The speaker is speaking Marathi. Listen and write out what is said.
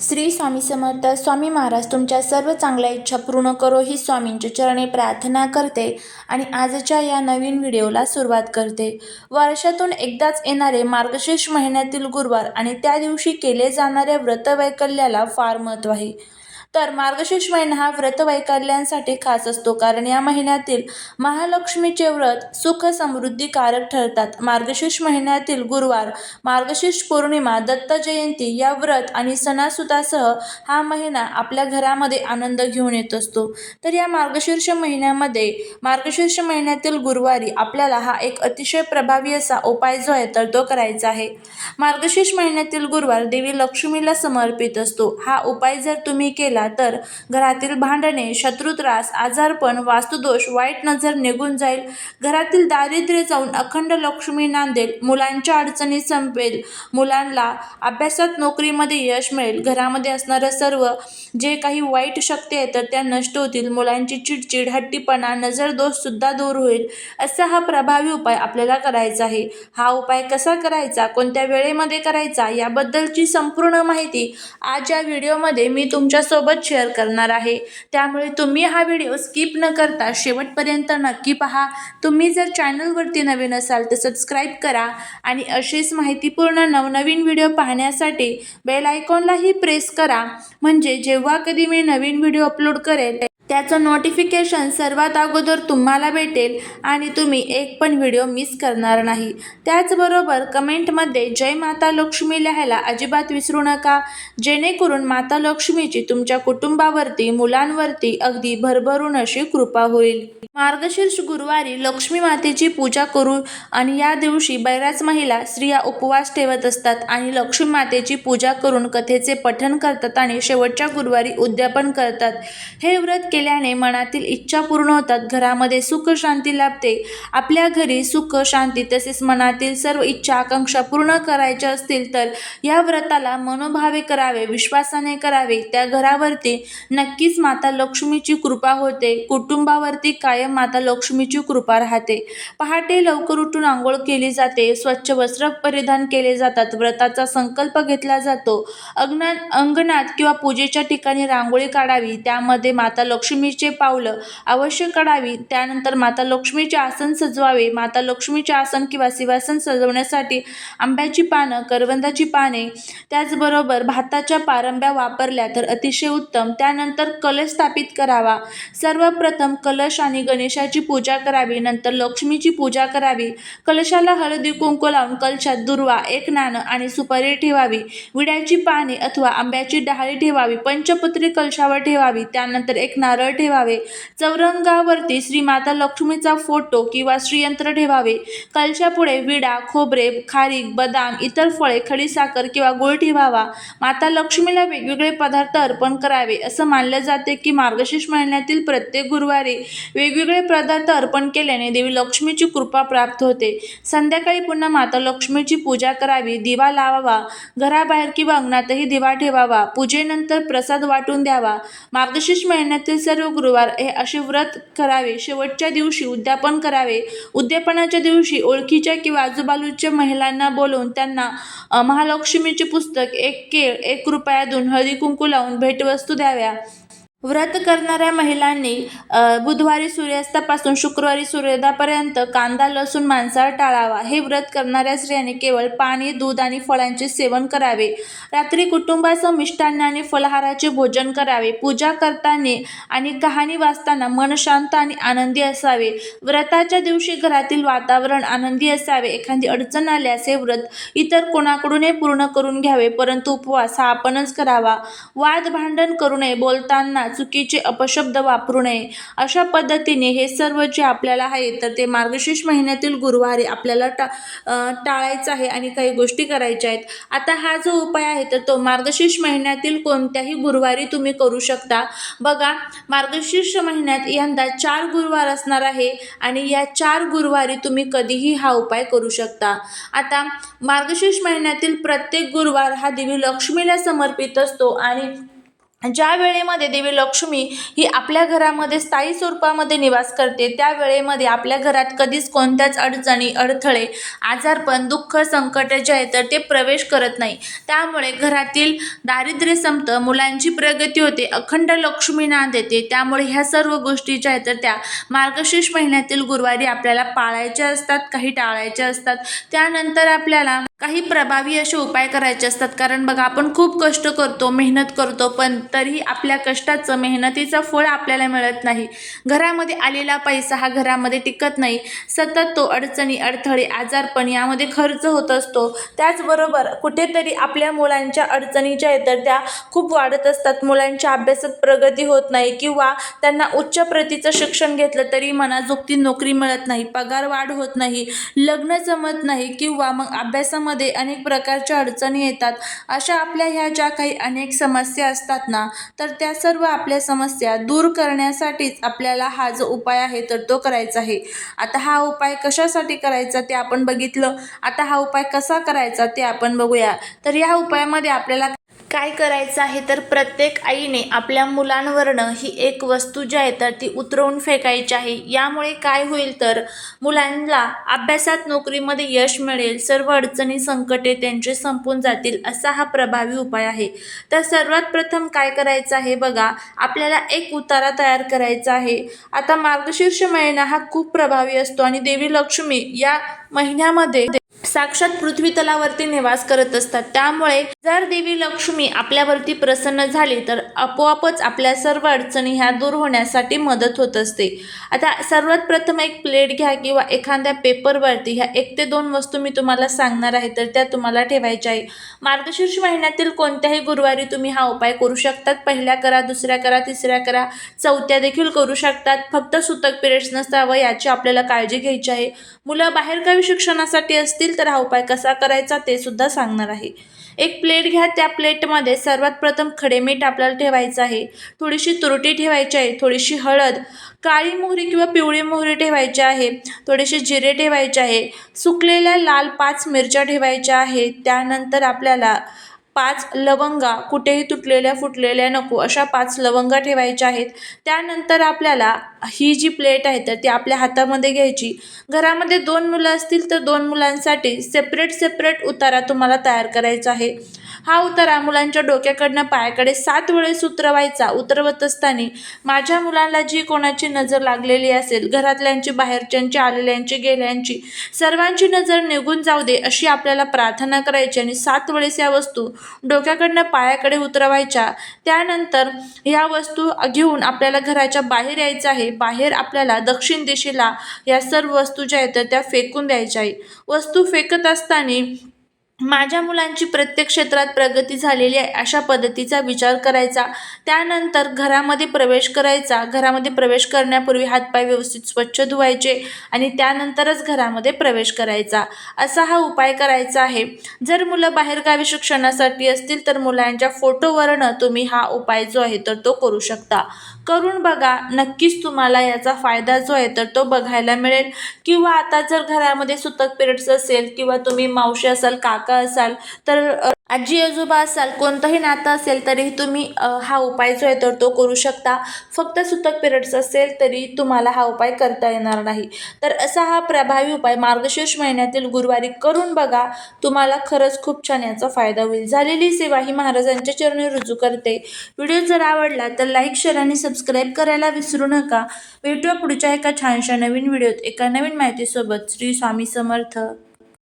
श्री स्वामी समर्थ स्वामी महाराज तुमच्या सर्व चांगल्या इच्छा पूर्ण करो ही स्वामींच्या चरणी प्रार्थना करते आणि आजच्या या नवीन व्हिडिओला सुरुवात करते. वर्षातून एकदाच येणारे मार्गशीर्ष महिन्यातील गुरुवार आणि त्या दिवशी केले जाणाऱ्या व्रतवैकल्याला फार महत्त्व आहे. तर मार्गशीर्ष महिना हा व्रतवैकल्यांसाठी खास असतो कारण या महिन्यातील महालक्ष्मीचे व्रत सुख समृद्धीकारक ठरतात. मार्गशीर्ष महिन्यातील गुरुवार मार्गशीर्ष पौर्णिमा दत्त जयंती या व्रत आणि सणासुदासह हा महिना आपल्या घरामध्ये आनंद घेऊन येत असतो. तर या मार्गशीर्ष महिन्यामध्ये मार्गशीर्ष महिन्यातील गुरुवारी आपल्याला हा एक अतिशय प्रभावी असा उपाय जो आहे तर तो करायचा आहे. मार्गशीर्ष महिन्यातील गुरुवार देवी लक्ष्मीला समर्पित असतो. हा उपाय जर तुम्ही केला तर घरातील भांडणे शत्रुत्रास आजारपण वास्तुदोष वाईट नजर निघून जाईल. घरातील दारिद्र्य जाऊन अखंड लक्ष्मी नांदेल. मुलांच्या अडचणी संपेल. मुलांना अभ्यासात नोकरीमध्ये यश मिळेल. घरामध्ये असणारं सर्व जे काही वाईट शक्ती आहे तर त्या नष्ट होतील. मुलांची चिडचिड हट्टीपणा नजरदोषसुद्धा दूर होईल. असा हा प्रभावी उपाय आपल्याला करायचा आहे. हा उपाय कसा करायचा? कोणत्या वेळेमध्ये करायचा? याबद्दलची संपूर्ण माहिती आज या व्हिडिओमध्ये मी तुमच्यासोबत शेअर करणार आहे. त्यामुळे तुम्ही हा व्हिडिओ स्किप न करता शेवटपर्यंत नक्की पहा. तुम्ही जर चॅनलवरती नवीन असाल तर सबस्क्राईब करा आणि अशीच माहितीपूर्ण नवनवीन व्हिडिओ पाहण्यासाठी बेल आयकॉनलाही प्रेस करा. म्हणजे जेव्हा कधी मी नवीन व्हिडिओ अपलोड करेल त्याचं नोटिफिकेशन सर्वात अगोदर तुम्हाला भेटेल आणि तुम्ही एक पण व्हिडिओ मिस करणार नाही. त्याचबरोबर कमेंटमध्ये जय माता लक्ष्मी लिहायला अजिबात विसरू नका. जेणेकरून माता लक्ष्मीची तुमच्या कुटुंबावरती मुलांवरती अगदी भरभरून अशी कृपा होईल. मार्गशीर्ष गुरुवारी लक्ष्मी मातेची पूजा करू आणि या दिवशी बऱ्याच महिला स्त्रिया उपवास ठेवत असतात आणि लक्ष्मी मातेची पूजा करून कथेचे पठण करतात आणि शेवटच्या गुरुवारी उद्यापन करतात. हे व्रत केल्याने मनातील इच्छा पूर्ण होतात घरामध्ये सुख शांती लाभते. आपल्या घरी सुख शांती तसेच मनातील सर्व इच्छा आकांक्षा पूर्ण करायच्या असतील तर या व्रताला मनोभावे करावे विश्वासाने करावे. त्या घरावरती नक्कीच माता लक्ष्मीची कृपा होते. कुटुंबावरती कायम माता लक्ष्मीची कृपा राहते. पहाटे लवकर उठून आंघोळ केली जाते. स्वच्छ वस्त्र परिधान केले जातात. व्रताचा संकल्प घेतला जातो. अंगणात अंगणात किंवा पूजेच्या ठिकाणी रांगोळी काढावी. त्यामध्ये माता लक्ष्मी लक्ष्मीचे पावलं अवश्य काढावी. त्यानंतर माता लक्ष्मीचे आसन सजवावे. माता लक्ष्मीचे आसन किंवा शिवासन सजवण्यासाठी आंब्याची पानं करवंदाची पाने त्याचबरोबर भाताच्या पारंब्या वापरल्या तर अतिशय उत्तम. त्यानंतर कलश स्थापित करावा. सर्वप्रथम कलश आणि गणेशाची पूजा करावी. नंतर लक्ष्मीची पूजा करावी. कलशाला हळदी कुंकू लावून कलशात दुर्वा एक नाणं आणि सुपारी ठेवावी. विड्याची पाने अथवा आंब्याची डहाळी ठेवावी. पंचपत्री कलशावर ठेवावी. त्यानंतर एक नारळ ठेवावे. चौरंगावरती श्री माता लक्ष्मीचा फोटो किंवा श्रीयंत्र ठेवावे. कलशापुढे विडा खोबरे खारीक बदाम इतर फळे खडीसाखर किंवा गुळ ठेवावा. माता लक्ष्मीला वेगवेगळे पदार्थ अर्पण करावे असं मानलं जाते की मार्गशीर्ष महिन्यातील प्रत्येक गुरुवारी वेगवेगळे पदार्थ अर्पण केल्याने देवी लक्ष्मीची कृपा प्राप्त होते. संध्याकाळी पुन्हा माता लक्ष्मीची पूजा करावी दिवा लावावा घराबाहेर किंवा अंगणातही दिवा ठेवावा पूजेनंतर प्रसाद वाटून द्यावा. मार्गशीर्ष महिन्यातील सर्व गुरुवार हे असे व्रत करावे. शेवटच्या दिवशी उद्यापन करावे. उद्यापनाच्या दिवशी ओळखीच्या किंवा आजूबाजूच्या महिलांना बोलवून त्यांना महालक्ष्मीचे पुस्तक एक केळ एक रुपयातून हळदी कुंकू लावून भेटवस्तू द्याव्या. व्रत करणाऱ्या महिलांनी बुधवारी सूर्यास्तापासून शुक्रवारी सूर्योदयापर्यंत कांदा लसूण मांसाहार टाळावा. हे व्रत करणाऱ्या स्त्रियांनी केवळ पाणी दूध आणि फळांचे सेवन करावे. रात्री कुटुंबासह मिष्टान्न आणि फलाहाराचे भोजन करावे. पूजा करताना आणि कहाणी वाचताना मन शांत आणि आनंदी असावे. व्रताच्या दिवशी घरातील वातावरण आनंदी असावे. एखादी अडचण आल्यास हे व्रत इतर कोणाकडूनही पूर्ण करून घ्यावे परंतु उपवास हा आपणच करावा. वाद भांडण करू नये बोलताना चुकीचे अपशब्द वापरू नये. अशा पद्धतीने हे सर्व जे आपल्याला आहे तर ते मार्गशीर्ष महिन्यातील गुरुवारी आपल्याला टा टाळायचं आहे आणि काही गोष्टी करायच्या आहेत. आता हा जो उपाय आहे तर तो मार्गशीर्ष महिन्यातील कोणत्याही गुरुवारी तुम्ही करू शकता. बघा मार्गशीर्ष महिन्यात यंदा चार गुरुवार असणार आहे आणि या चार गुरुवारी तुम्ही कधीही हा उपाय करू शकता. आता मार्गशीर्ष महिन्यातील प्रत्येक गुरुवार हा देवी लक्ष्मीला समर्पित असतो आणि ज्या वेळेमध्ये देवी लक्ष्मी ही आपल्या घरामध्ये स्थायी स्वरूपामध्ये निवास करते त्या वेळेमध्ये आपल्या घरात कधीच कोणत्याच अडचणी अडथळे आजारपण दुःख संकट जे आहे तर ते प्रवेश करत नाही. त्यामुळे घरातील दारिद्र्य संपतं मुलांची प्रगती होते अखंड लक्ष्मी नांद येते. त्यामुळे ह्या सर्व गोष्टी ज्या आहेत तर त्या मार्गशीर्ष महिन्यातील गुरुवारी आपल्याला पाळायच्या असतात काही टाळायच्या असतात. त्यानंतर आपल्याला काही प्रभावी असे उपाय करायचे असतात. कारण बघा आपण खूप कष्ट करतो मेहनत करतो पण तरीही आपल्या कष्टाचं मेहनतीचं फळ आपल्याला मिळत नाही. घरामध्ये आलेला पैसा हा घरामध्ये टिकत नाही. सतत तो अडचणी अडथळे आजारपण यामध्ये खर्च होत असतो. त्याचबरोबर कुठेतरी आपल्या मुलांच्या अडचणी ज्या आहेत तर त्या खूप वाढत असतात. मुलांच्या अभ्यासात प्रगती होत नाही किंवा त्यांना उच्च प्रतीचं शिक्षण घेतलं तरी मनाजोगती नोकरी मिळत नाही पगार वाढ होत नाही लग्न जमत नाही किंवा मग अभ्यासामध्ये अनेक प्रकारच्या अडचणी येतात. अशा आपल्या ह्या ज्या काही अनेक समस्या असतात ना तर त्या सर्व आपल्या समस्या दूर करण्यासाठीच आपल्याला हा जो उपाय आहे तर तो करायचा आहे. आता हा उपाय कशासाठी करायचा ते आपण बघितलं. आता हा उपाय कसा करायचा ते आपण बघूया. तर या उपायामध्ये आपल्याला काय करायचं आहे तर प्रत्येक आईने आपल्या मुलांवरनं ही एक वस्तू जी आहे तर ती उतरवून फेकायची आहे. यामुळे काय होईल तर मुलांना अभ्यासात नोकरीमध्ये यश मिळेल सर्व अडचणी संकटे त्यांचे संपून जातील असा हा प्रभावी उपाय आहे. तर सर्वात प्रथम काय करायचं आहे बघा आपल्याला एक उतारा तयार करायचा आहे. आता मार्गशीर्ष महिना हा खूप प्रभावी असतो आणि देवी लक्ष्मी या महिन्यामध्ये साक्षात पृथ्वी तलावरती निवास करत असतात. त्यामुळे जर देवी लक्ष्मी आपल्यावरती प्रसन्न झाली तर आपोआपच आपल्या सर्व अडचणी ह्या दूर होण्यासाठी मदत होत असते. आता सर्वात प्रथम एक प्लेट घ्या किंवा एखाद्या पेपरवरती ह्या एक ते दोन वस्तू मी तुम्हाला सांगणार आहे तर त्या तुम्हाला ठेवायच्या आहे. मार्गशीर्ष महिन्यातील कोणत्याही गुरुवारी तुम्ही हा उपाय करू शकतात. पहिल्या करा दुसऱ्या करा तिसऱ्या करा चौथ्या देखील करू शकतात. फक्त सुतक पिरियड्स नसावं याची आपल्याला काळजी घ्यायची आहे. मुलं बाहेरगावी शिक्षणासाठी असतील तर हा उपाय कसा करायचा ते सुद्धा सांगणार आहे. एक प्लेट घ्या त्या प्लेटमध्ये सर्वात प्रथम खडेमीठ आपल्याला ठेवायचं आहे. थोडीशी तुरटी ठेवायची आहे थोडीशी हळद काळी मोहरी किंवा पिवळी मोहरी ठेवायची आहे थोडेसे जिरे ठेवायचे आहे सुकलेल्या लाल पाच मिरच्या ठेवायच्या आहेत त्यानंतर आपल्याला पाच लवंगा कुठेही तुटलेल्या फुटलेल्या नको अशा पाच लवंगा ठेवायच्या आहेत. त्यानंतर आपल्याला ही जी प्लेट आहे तर ती आपल्या हातामध्ये घ्यायची. घरामध्ये दोन मुलं असतील तर दोन मुलांसाठी सेपरेट सेपरेट उतारा तुम्हाला तयार करायचा आहे. हा उतारा मुलांच्या डोक्याकडनं पायाकडे सात वेळेस उतरवायचा उतरवत असताना माझ्या मुलांना जी कोणाची नजर लागलेली असेल घरातल्यांची बाहेरच्यांची आलेल्यांची गेल्यांची सर्वांची नजर निघून जाऊ दे अशी आपल्याला प्रार्थना करायची आणि सात वेळेस या वस्तू डोक्याकडनं पायाकडे उतरवायच्या. त्यानंतर ह्या वस्तू घेऊन आपल्याला घराच्या बाहेर यायचं आहे. बाहेर आपल्याला दक्षिण दिशेला या सर्व वस्तू ज्या आहेत त्या फेकून द्यायच्या आहे. वस्तू फेकत असताना माझ्या मुलांची प्रत्येक क्षेत्रात प्रगती झालेली आहे अशा पद्धतीचा विचार करायचा. त्यानंतर घरामध्ये प्रवेश करायचा. घरामध्ये प्रवेश करण्यापूर्वी हातपाय व्यवस्थित स्वच्छ धुवायचे आणि त्यानंतरच घरामध्ये प्रवेश करायचा. असा हा उपाय करायचा आहे. जर मुलं बाहेरगावी शिक्षणासाठी असतील तर मुलांच्या फोटोवरनं तुम्ही हा उपाय जो आहे तर तो करू शकता. करून बघा नक्कीच तुम्हाला याचा फायदा जो आहे तर तो बघायला मिळेल. किंवा आता जर घरामध्ये सुतक पिरियड्स असेल किंवा तुम्ही मावशी असाल काका असाल तर आजी आजोबा असाल कोणतंही नातं असेल तरीही तुम्ही हा उपाय जो आहे तर तो करू शकता. फक्त सुतक पिरियड्स असेल तरी तुम्हाला हा उपाय करता येणार नाही. तर असा हा प्रभावी उपाय मार्गशीर्ष महिन्यातील गुरुवारी करून बघा. तुम्हाला खरंच खूप छान याचा फायदा होईल. झालेली सेवा ही महाराजांच्या चरणी रुजू करते. व्हिडिओ जर आवडला तर लाईक शेअर आणि सबस्क्राईब करायला विसरू नका. भेटूया पुढच्या एका छानशा नवीन व्हिडिओत. एका नवीन माहितीसोबत. श्री स्वामी समर्थ.